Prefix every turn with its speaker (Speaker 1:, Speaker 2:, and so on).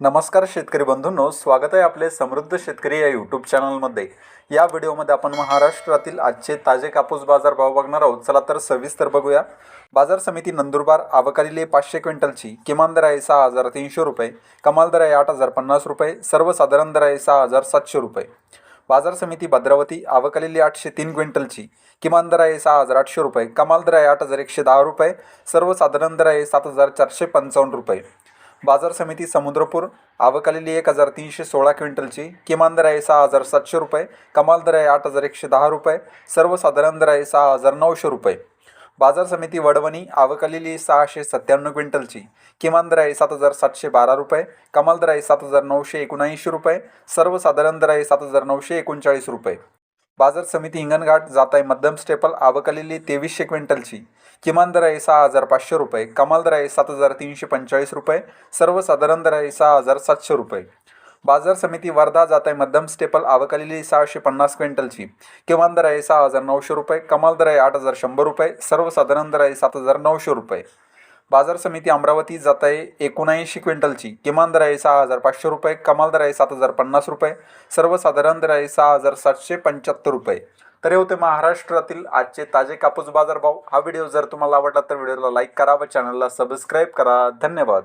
Speaker 1: नमस्कार शेतकरी बंधूंनो स्वागत आहे आपले समृद्ध शेतकरी या यूट्यूब चॅनलमध्ये या व्हिडिओमध्ये आपण महाराष्ट्रातील आजचे ताजे कापूस बाजार भाव बघणार आहोत. चला तर सविस्तर बघूया. बाजार समिती नंदुरबार आवकालेली पाचशे क्विंटलची किमान दर आहे सहा हजार तीनशे रुपये कमाल दर आहे आठ हजार पन्नास रुपये सर्वसाधारण दर आहे सहा हजार सातशे रुपये. बाजार समिती भद्रावती आवकालेली आठशे तीन क्विंटलची किमान दर आहे सहा हजार आठशे रुपये कमाल दर आहे आठ हजार एकशे दहा रुपये सर्वसाधारण दर आहे सात हजार चारशे पंचावन्न रुपये. बाजार समिती समुद्रपूर आवकालेली एक हजार तीनशे सोळा क्विंटलची किमान दर आहे सहा हजार सातशे रुपये कमाल दर आहे आठ हजार एकशे दहा रुपये सर्वसाधारण दर आहे सहा हजार नऊशे रुपये. बाजार समिती वडवणी आवकालेली सहाशे सत्त्याण्णव क्विंटलची किमान दर आहे सात हजार सातशे बारा रुपये कमाल दर आहे सात हजार नऊशे एकोणऐंशी रुपये सर्वसाधारण दर आहे सात हजार नऊशे एकोणचाळीस रुपये. बाजार समिती हिंगणघाट जात आहे मध्यम स्टेपल आवकलेली तेवीसशे क्विंटलची. किमान दर आहे सहा हजार पाचशे रुपये कमाल दर आहे सात हजार तीनशे पंचेचाळीस रुपये सर्वसाधारण दर आहे सहा हजार सातशे रुपये. बाजार समिती वर्धा जात आहे मध्यम स्टेपल आवकलेली सहाशे पन्नास क्विंटलची. किमान दर आहे सहा हजार नऊशे रुपये कमाल दर आहे आठ हजार शंभर रुपये सर्वसाधारण दर आहे सात हजार नऊशे रुपये. बाजार समिती अमरावती जात आहे एकोणऐंशी क्विंटलची. किमान दर आहे सहा हजार पाचशे रुपये कमाल दर आहे सात हजार पन्नास रुपये सर्वसाधारण दर आहे सहा हजार सातशे पंच्याहत्तर रुपये. तर हे होते महाराष्ट्रातील आजचे ताजे कापूस बाजार भाव हा व्हिडिओ जर तुम्हाला आवडला तर व्हिडिओला लाईक करा व चॅनलला सबस्क्राईब करा. धन्यवाद.